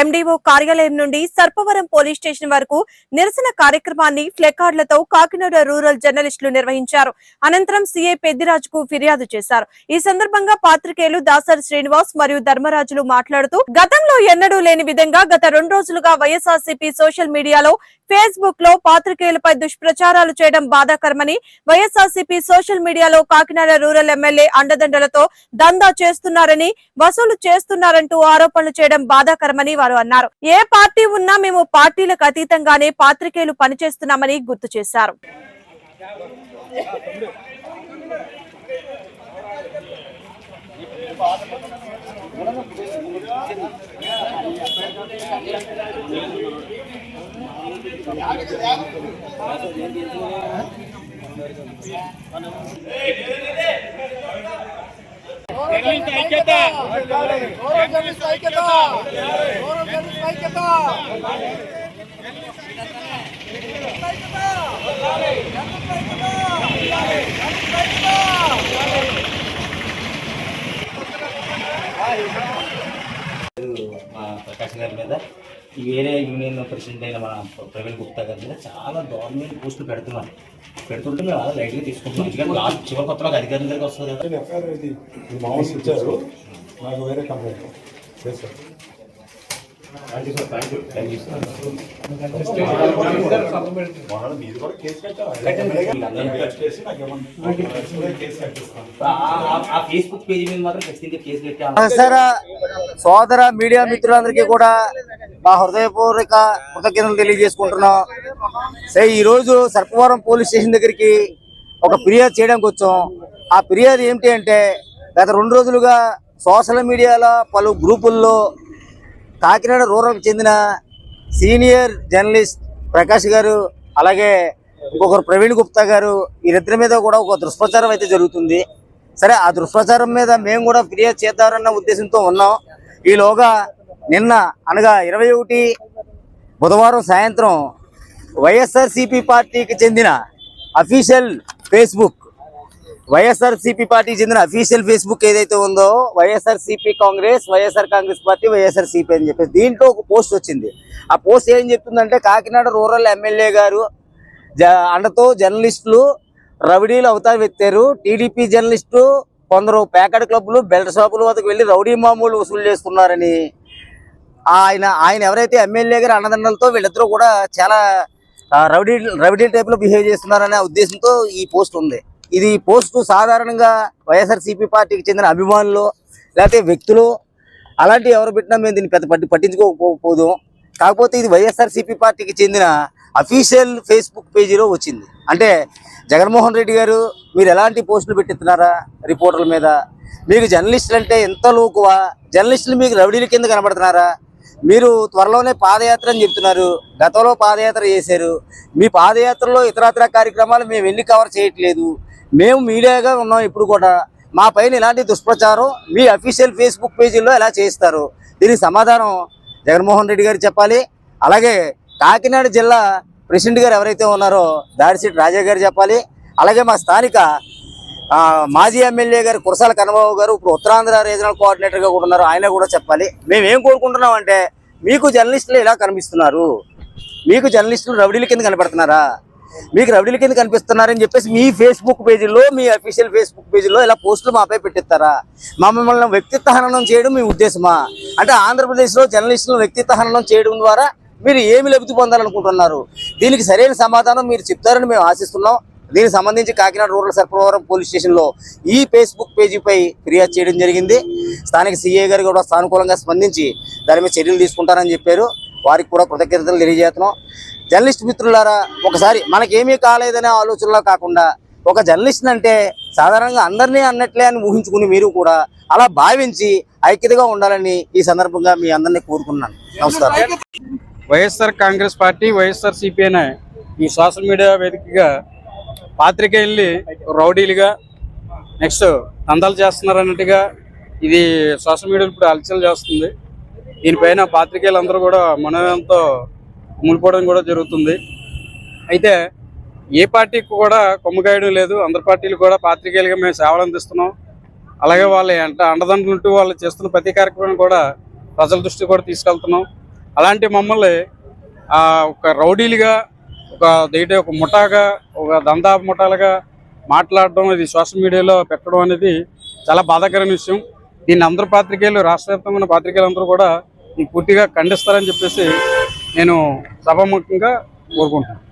MDO కార్యాలయం నుండి Sarpavaram police station వరకు నిరసన కార్యక్రమాన్ని ఫ్లెకార్డులతో కాకినాడ రూరల్ జర్నలిస్టులు నిర్వహించారు. అనంతరం సీఐ పెద్దిరాజుకు ఫిర్యాదు చేశారు. ఈ సందర్భంగా పాత్రికేయులు దాసరి శ్రీనివాస్ మరియు ధర్మరాజులు మాట్లాడుతూ గతంలో ఎన్నడూ లేని విధంగా గత రెండు రోజులుగా వైఎస్ఆర్సీపీ సోషల్ మీడియాలో ఫేస్బుక్లో పాత్రికేయులపై దుష్ప్రచారాలు చేయడం బాధాకరమని వైఎస్ఆర్సీపీ సోషల్ మీడియాలో కాకినాడ రూరల్ ఎమ్మెల్యే అండదండలతో దందా చేస్తున్నారని వసూలు చేస్తున్నారంటూ ఆరోపణలు చేయడం బాధాకరమని వారు అన్నారు ఏ పార్టీ ఉన్నా మేము పార్టీలకు అతీతంగానే పాత్రికేయులు పనిచేస్తున్నామని గుర్తు చేశారు. జర్నలిస్ట్ ఐక్యత ఐక్యత. ఐక్యత ఐక్యత మా ప్రకాష్ గారి మీద. ఈ వేరే యూనియన్ ప్రెసిడెంట్ అయిన మన ప్రవీణ్ గుప్తా గారి మీద చాలా గవర్నమెంట్ పోస్టులు పెడుతున్నారు. పెడుతుంటే మేము అలా లైట్గా తీసుకుంటున్నాం. ఎందుకంటే లాస్ట్ చివరి కొత్తలో అధికారం దగ్గరికి వస్తుంది కదా. ఎఫ్ఐఆర్ మామూలు ఇచ్చారు. నాకు వేరే కంప్లైంట్. చేశారు థ్యాంక్ సార్ కూడా కేసు సోదర మీడియా మిత్రులందరికీ కూడా మా హృదయపూర్వక కృతజ్ఞతలు తెలియజేసుకుంటున్నాం. సరే ఈ రోజు సర్పవరం పోలీస్ స్టేషన్ దగ్గరికి ఒక ఫిర్యాదు చేయడానికి వచ్చాం. ఆ ఫిర్యాదు ఏమిటి అంటే గత రెండు రోజులుగా సోషల్ మీడియాలో పలు గ్రూపుల్లో కాకినాడ రూరల్కి చెందిన సీనియర్ జర్నలిస్ట్ ప్రకాష్ గారు అలాగే ఇంకొకరు ప్రవీణ్ గుప్తా గారు వీరిద్దరి మీద కూడా ఒక దుష్ప్రచారం అయితే జరుగుతుంది. సరే ఆ దుష్ప్రచారం మీద మేము కూడా ఫిర్యాదు చేద్దామన్న ఉద్దేశంతో ఉన్నాం. ఈలోగా నిన్న అనగా ఇరవై ఒకటి బుధవారం సాయంత్రం వైఎస్ఆర్సిపి పార్టీకి చెందిన అఫీషియల్ ఫేస్బుక్ వైఎస్ఆర్సీపీ పార్టీకి చెందిన అఫీషియల్ ఫేస్బుక్ ఏదైతే ఉందో YSRCP Congress YSR Congress party YSRCP అని చెప్పేసి దీంట్లో ఒక పోస్ట్ వచ్చింది. ఆ పోస్ట్ ఏం చెప్తుందంటే కాకినాడ రూరల్ ఎమ్మెల్యే గారు జ అండతో జర్నలిస్టులు రౌడీలు అవతారు ఎత్తారు టీడీపీ జర్నలిస్టు కొందరు ప్యాకెట్ క్లబ్లు బెల్ట్ షాపుల వద్దకు వెళ్ళి రౌడీ మామూలు వసూలు చేస్తున్నారని ఆయన ఆయన ఎవరైతే ఎమ్మెల్యే గారి అన్నదండలతో వీళ్ళిద్దరూ కూడా చాలా రౌడీ రౌడీ టైప్లో బిహేవ్ చేస్తున్నారనే ఉద్దేశంతో ఈ పోస్ట్ ఉంది. ఇది పోస్టు సాధారణంగా వైఎస్ఆర్సీపీ పార్టీకి చెందిన అభిమానులు లేకపోతే వ్యక్తులు అలాంటి ఎవరు పెట్టినా మేము దీన్ని పెద్ద పట్టి పట్టించుకోకపోదు. కాకపోతే ఇది వైఎస్ఆర్సీపీ పార్టీకి చెందిన అఫీషియల్ ఫేస్బుక్ పేజీలో వచ్చింది. అంటే జగన్మోహన్ రెడ్డి గారు మీరు ఎలాంటి పోస్టులు పెట్టిస్తున్నారా రిపోర్టర్ల మీద? మీకు జర్నలిస్టులు అంటే ఎంత లోకువా? జర్నలిస్టులు మీకు రౌడీల కింద కనబడుతున్నారా? మీరు త్వరలోనే పాదయాత్ర అని చెప్తున్నారు. గతంలో పాదయాత్ర చేశారు. మీ పాదయాత్రలో ఇతరత్ర కార్యక్రమాలు మేము ఎన్ని కవర్ చేయట్లేదు. మేము మీడియాగా ఉన్నాం ఇప్పుడు కూడా. మా పైన ఇలాంటి దుష్ప్రచారం మీ అఫీషియల్ ఫేస్బుక్ పేజీల్లో ఎలా చేయిస్తారు? దీనికి సమాధానం జగన్మోహన్ రెడ్డి గారు చెప్పాలి. అలాగే కాకినాడ జిల్లా ప్రెసిడెంట్ గారు ఎవరైతే ఉన్నారో దాడిశెట్టి రాజా గారు చెప్పాలి. అలాగే మా స్థానిక మాజీ ఎమ్మెల్యే గారు కురసాల కన్నబాబు గారు ఇప్పుడు ఉత్తరాంధ్ర రీజనల్ కోఆర్డినేటర్గా కూడా ఉన్నారు. ఆయన కూడా చెప్పాలి. మేము ఏం కోరుకుంటున్నాం అంటే మీకు జర్నలిస్టులు ఇలా కనిపిస్తున్నారు? మీకు జర్నలిస్టులు రౌడీల కింద కనపడుతున్నారా? మీకు రౌడీల కింద కనిపిస్తున్నారని చెప్పేసి మీ ఫేస్బుక్ పేజీలో మీ అఫీషియల్ ఫేస్బుక్ పేజీలో ఇలా పోస్టులు మాపై పెట్టిస్తారా? మా మమ్మల్ని వ్యక్తిత్వ హననం చేయడం మీ ఉద్దేశమా? అంటే ఆంధ్రప్రదేశ్లో జర్నలిస్టులను వ్యక్తిత్వ హననం చేయడం ద్వారా మీరు ఏమి లబ్ధి పొందాలనుకుంటున్నారు? దీనికి సరైన సమాధానం మీరు చెప్తారని మేము ఆశిస్తున్నాం. దీనికి సంబంధించి కాకినాడ రూరల్ సర్పవరం పోలీస్ స్టేషన్లో ఈ ఫేస్బుక్ పేజీపై ఫిర్యాదు చేయడం జరిగింది. స్థానిక సీఏ గారు కూడా సానుకూలంగా స్పందించి దాని మీద చర్యలు తీసుకుంటారని చెప్పారు. వారికి కూడా కృతజ్ఞతలు తెలియజేస్తున్నాం. జర్నలిస్ట్ మిత్రులారా ఒకసారి మనకేమీ కాలేదనే ఆలోచనలో కాకుండా ఒక జర్నలిస్ట్ అంటే సాధారణంగా అందరినీ అన్నట్లే అని ఊహించుకుని మీరు కూడా అలా భావించి ఐక్యతగా ఉండాలని ఈ సందర్భంగా మీ అందరినీ కోరుకున్నాను నమస్కారం. వైఎస్ఆర్ కాంగ్రెస్ పార్టీ వైఎస్ఆర్ సిపిఐనే ఈ సోషల్ మీడియా వేదికగా పాత్రికేయుల్ని రౌడీలుగా నెక్స్ట్ దందాలు చేస్తున్నారు అన్నట్టుగా ఇది సోషల్ మీడియాలో ఇప్పుడు అలచలు చేస్తుంది. దీనిపైన పాత్రికేయులు అందరూ కూడా మనోయంతో మునిపోవడం కూడా జరుగుతుంది. అయితే ఏ పార్టీకి కూడా కొమ్మగాయడం లేదు. అందరి పార్టీలు కూడా పాత్రికేయులుగా మేము సేవలు అందిస్తున్నాం. అలాగే వాళ్ళ అంట అండదండలుంటూ వాళ్ళు చేస్తున్న ప్రతి కార్యక్రమం కూడా ప్రజల దృష్టి కూడా తీసుకెళ్తున్నాం. అలాంటి మమ్మల్ని ఒక రౌడీలుగా ఒక దయటే ఒక ముఠాగా ఒక దందా ముఠాలుగా మాట్లాడడం ఇది సోషల్ మీడియాలో పెట్టడం అనేది చాలా బాధాకరమైన విషయం. దీన్ని అందరు పాత్రికేయులు రాష్ట్ర వ్యాప్తంగా ఉన్న పాత్రికేయులు అందరూ కూడా దీన్ని పూర్తిగా ఖండిస్తారని చెప్పేసి నేను సభాముఖంగా కోరుకుంటున్నాను.